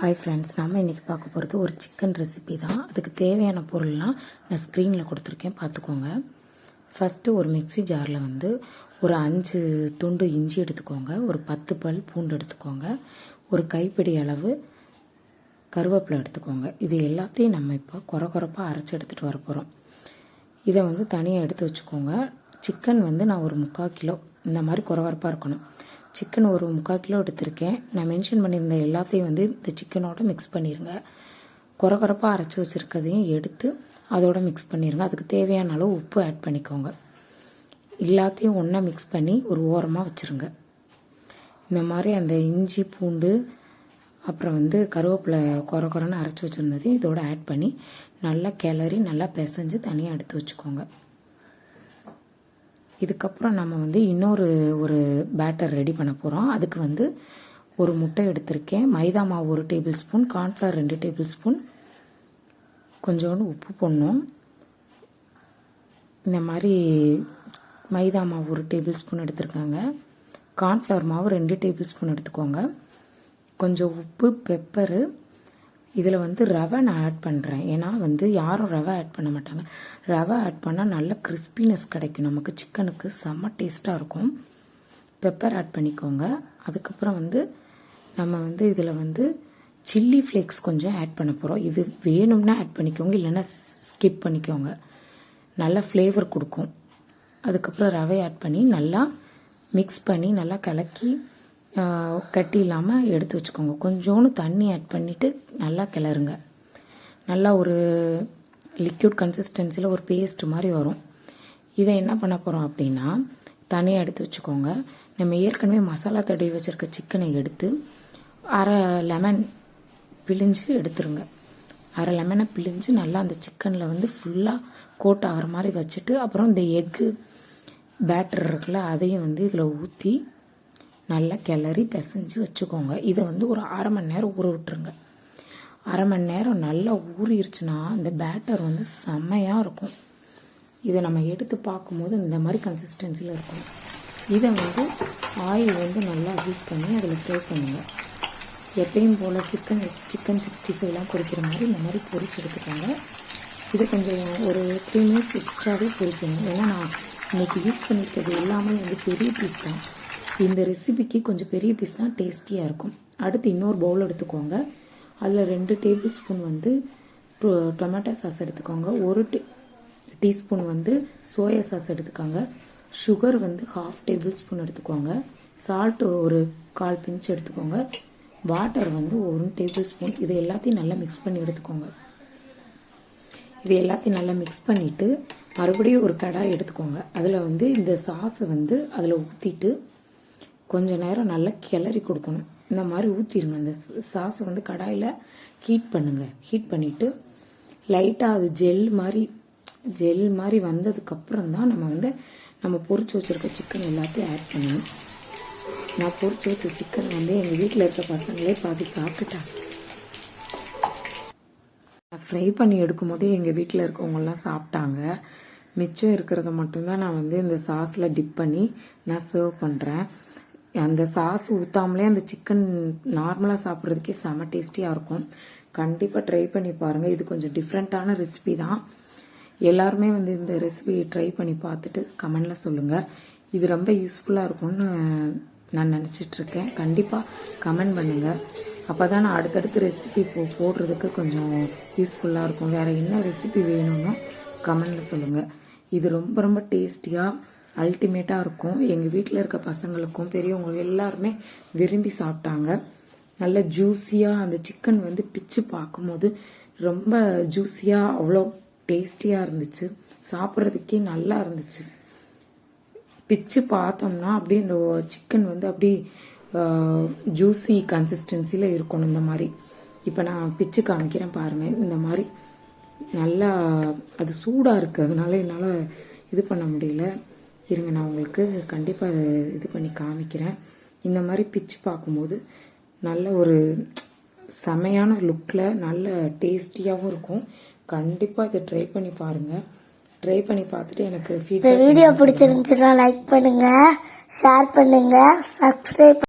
Hi friends நம்ம இன்றைக்கி பார்க்க போகிறது ஒரு சிக்கன் ரெசிபி தான். அதுக்கு தேவையான பொருள்லாம் நான் ஸ்க்ரீனில் கொடுத்துருக்கேன் பார்த்துக்கோங்க. ஃபஸ்ட்டு ஒரு மிக்ஸி ஜாரில் வந்து ஒரு அஞ்சு துண்டு இஞ்சி எடுத்துக்கோங்க ஒரு பத்து பல் பூண்டு எடுத்துக்கோங்க ஒரு கைப்பிடி அளவு கருவேப்பிலை எடுத்துக்கோங்க. இது எல்லாத்தையும் நம்ம இப்போ குறை குறைப்பாக அரைச்சி எடுத்துகிட்டு வர போகிறோம் இதை வந்து தனியாக எடுத்து வச்சுக்கோங்க. சிக்கன் வந்து நான் ஒரு முக்கால் கிலோ இந்த மாதிரி குறவரப்பாக இருக்கணும். சிக்கன் ஒரு முக்கால் கிலோ எடுத்திருக்கேன். நான் மென்ஷன் பண்ணியிருந்த எல்லாத்தையும் வந்து இந்த சிக்கனோட மிக்ஸ் பண்ணிடுங்க குறை குறைப்பாக அரைச்சி வச்சுருக்கதையும் எடுத்து அதோட மிக்ஸ் பண்ணிடுங்க அதுக்கு தேவையான அளவு உப்பு ஆட் பண்ணிக்கோங்க. எல்லாத்தையும் ஒன்றா மிக்ஸ் பண்ணி ஒரு ஓரமாக வச்சுருங்க. இந்த மாதிரி அந்த இஞ்சி பூண்டு அப்புறம் வந்து கருவேப்பிலை குறை குறைன்னு அரைச்சி வச்சுருந்ததையும் இதோட ஆட் பண்ணி நல்லா கிளறி நல்லா பிசைஞ்சு தனியாக எடுத்து வச்சுக்கோங்க. இதுக்கப்புறம் நம்ம வந்து இன்னொரு ஒரு பேட்டர் ரெடி பண்ண போகிறோம் அதுக்கு வந்து ஒரு முட்டை எடுத்திருக்கேன். மைதா மாவு ஒரு டேபிள் ஸ்பூன் கார்ன்ஃப்ளவர் ரெண்டு டேபிள் ஸ்பூன் கொஞ்சோண்டு உப்பு போடணும். இந்த மாதிரி மைதா மாவு ஒரு டேபிள் ஸ்பூன் எடுத்திருக்காங்க. கார்ன்ஃப்ளவர் மாவு ரெண்டு டேபிள் ஸ்பூன் எடுத்துக்கோங்க. கொஞ்சம் உப்பு பெப்பரு இதில் வந்து ரவை நான் ஆட் பண்ணுறேன் ஏன்னா வந்து யாரும் ரவை ஆட் பண்ண மாட்டாங்க. ரவை ஆட் பண்ணால் நல்ல கிறிஸ்பினஸ் கிடைக்கும். நமக்கு சிக்கனுக்கு செம்ம டேஸ்ட்டாக இருக்கும். பெப்பர் ஆட் பண்ணிக்கோங்க. அதுக்கப்புறம் வந்து நம்ம வந்து இதில் வந்து சில்லி ஃப்ளேக்ஸ் கொஞ்சம் ஆட் பண்ண போகிறோம் இது வேணும்னா ஆட் பண்ணிக்கோங்க. இல்லைன்னா ஸ்கிப் பண்ணிக்கோங்க. நல்லா ஃப்ளேவர் கொடுக்கும். அதுக்கப்புறம் ரவை ஆட் பண்ணி நல்லா மிக்ஸ் பண்ணி நல்லா கலக்கி கட்டி இல்லாமல் எடுத்து வச்சுக்கோங்க. கொஞ்சோண்டு தண்ணி ஆட் பண்ணிவிட்டு நல்லா கிளறுங்க. நல்லா ஒரு லிக்யூட் கன்சிஸ்டன்சியில் ஒரு பேஸ்ட் மாதிரி வரும். இதை என்ன பண்ண போகிறோம் அப்படின்னா தனியாக எடுத்து வச்சுக்கோங்க. நம்ம ஏற்கனவே மசாலா தடவி வச்சுருக்க சிக்கனை எடுத்து அரை லெமன் பிழிஞ்சு எடுத்துருங்க. அரை லெமனை பிழிஞ்சு நல்லா அந்த சிக்கனில் வந்து ஃபுல்லாக கோட் ஆகிற மாதிரி வச்சுட்டு அப்புறம் இந்த எக்கு பேட்டர் இருக்குல்ல அதையும் வந்து இதில் ஊற்றி நல்லா கிளறி பிசைஞ்சு வச்சுக்கோங்க. இதை வந்து ஒரு அரை மணி நேரம் ஊற விட்டுருங்க. அரை மணி நேரம் நல்லா ஊறிடுச்சுன்னா இந்த பேட்டர் வந்து செம்மையாக இருக்கும். இதை நம்ம எடுத்து பார்க்கும்போது இந்த மாதிரி கன்சிஸ்டன்சியில் இருக்கும். இதை வந்து ஆயில் வந்து நல்லா ஹீட் பண்ணி அதில் ஃப்ரை பண்ணுங்கள் எப்பயும் போல் சிக்கன் சிக்கன் சிக்ஸ்டி ஃபைவ்லாம் பொரிக்கிற மாதிரி இந்த மாதிரி பொரிச்சு எடுத்துக்கோங்க. இது கொஞ்சம் ஒரு த்ரீ மினிட்ஸ் எக்ஸ்ட்ராவே பொரிக்கணும் ஏன்னா நான் இன்றைக்கி யூஸ் பண்ணியிருக்கிறது எல்லாமே வந்து பெரிய பீஸ் தான். இந்த ரெசிபிக்கு கொஞ்சம் பெரிய பீஸ் தான் டேஸ்டியாக இருக்கும். அடுத்து இன்னொரு பவுல் எடுத்துக்கோங்க. அதில் ரெண்டு டேபிள் ஸ்பூன் வந்து டொமேட்டோ சாஸ் எடுத்துக்கோங்க. ஒரு டீ டீஸ்பூன் வந்து சோயா சாஸ் எடுத்துக்கோங்க. சுகர் வந்து ஹாஃப் டேபிள் ஸ்பூன் எடுத்துக்கோங்க. சால்ட் ஒரு கால் பிஞ்ச் எடுத்துக்கோங்க. வாட்டர் வந்து ஒரு டேபிள் ஸ்பூன் இது எல்லாத்தையும் நல்லா மிக்ஸ் பண்ணி எடுத்துக்கோங்க. இது எல்லாத்தையும் நல்லா மிக்ஸ் பண்ணிவிட்டு மறுபடியும் ஒரு கடாய் எடுத்துக்கோங்க. அதில் வந்து இந்த சாஸை வந்து அதில் ஊற்றிட்டு கொஞ்ச நேரம் நல்லா கிளறி கொடுக்கணும். இந்த மாதிரி ஊற்றிடுங்க அந்த சாஸை வந்து கடாயில் ஹீட் பண்ணுங்கள் ஹீட் பண்ணிவிட்டு லைட்டாக அது ஜெல் மாதிரி ஜெல் மாதிரி வந்ததுக்கப்புறம் தான் நம்ம வந்து நம்ம பொறிச்சு வச்சுருக்க சிக்கன் எல்லாத்தையும் ஆட் பண்ணணும். நான் பொறிச்சு வச்ச சிக்கன் வந்து எங்கள் வீட்டில் இருக்க பசங்களே பாதி சாப்பிட்டுட்டாங்க. நான் ஃப்ரை பண்ணி எடுக்கும் போதே எங்கள் வீட்டில் இருக்கவங்கெல்லாம் சாப்பிட்டாங்க. மிச்சம் இருக்கிறத மட்டும்தான் நான் வந்து இந்த சாஸில் டிப் பண்ணி நான் சர்வ் பண்ணுறேன் அந்த சாஸ் ஊற்றாமலே அந்த சிக்கன் நார்மலாக சாப்பிட்றதுக்கே செம டேஸ்டியாக இருக்கும். கண்டிப்பாக ட்ரை பண்ணி பாருங்கள் இது கொஞ்சம் டிஃப்ரெண்ட்டான ரெசிபி தான். எல்லாருமே வந்து இந்த ரெசிபி ட்ரை பண்ணி பார்த்துட்டு கமெண்டில் சொல்லுங்கள் இது ரொம்ப யூஸ்ஃபுல்லாக இருக்கும்னு நான் நினச்சிட்ருக்கேன் கண்டிப்பாக கமெண்ட் பண்ணுங்கள் அப்போ தான் நான் அடுத்தடுத்து ரெசிபி போ போடுறதுக்கு கொஞ்சம் யூஸ்ஃபுல்லாக இருக்கும். வேறு என்ன ரெசிபி வேணும்னு கமெண்டில் சொல்லுங்கள் இது ரொம்ப ரொம்ப டேஸ்டியாக அல்டிமேட்டாக இருக்கும். எங்கள் வீட்டில் இருக்க பசங்களுக்கும் பெரியவங்க எல்லாருமே விரும்பி சாப்பிட்டாங்க. நல்ல ஜூஸியாக அந்த சிக்கன் வந்து பிச்சு பார்க்கும்போது ரொம்ப ஜூஸியாக அவ்வளோ டேஸ்டியாக இருந்துச்சு. சாப்பிட்றதுக்கே நல்லா இருந்துச்சு. பிச்சு பார்த்தோம்னா அப்படியே இந்த சிக்கன் வந்து அப்படி ஜூஸி கன்சிஸ்டன்சியில் இருக்கணும் இந்த மாதிரி. இப்போ நான் பிச்சு காமிக்கிறேன் பாருங்கள் இந்த மாதிரி நல்லா அது சூடாக இருக்குது அதனால என்னால் இது பண்ண முடியல. இருங்க நான் உங்களுக்கு கண்டிப்பாக இது பண்ணி காமிக்கிறேன். இந்த மாதிரி பிச்சு பார்க்கும்போது நல்ல ஒரு செமையான லுக்கில் நல்ல டேஸ்டியாகவும் இருக்கும். கண்டிப்பாக இதை ட்ரை பண்ணி பாருங்கள் ட்ரை பண்ணி பார்த்துட்டு எனக்கு வீடியோ பிடிச்சிருந்துச்சுன்னா லைக் பண்ணுங்க ஷேர் பண்ணுங்க சப்ஸ்கிரைப்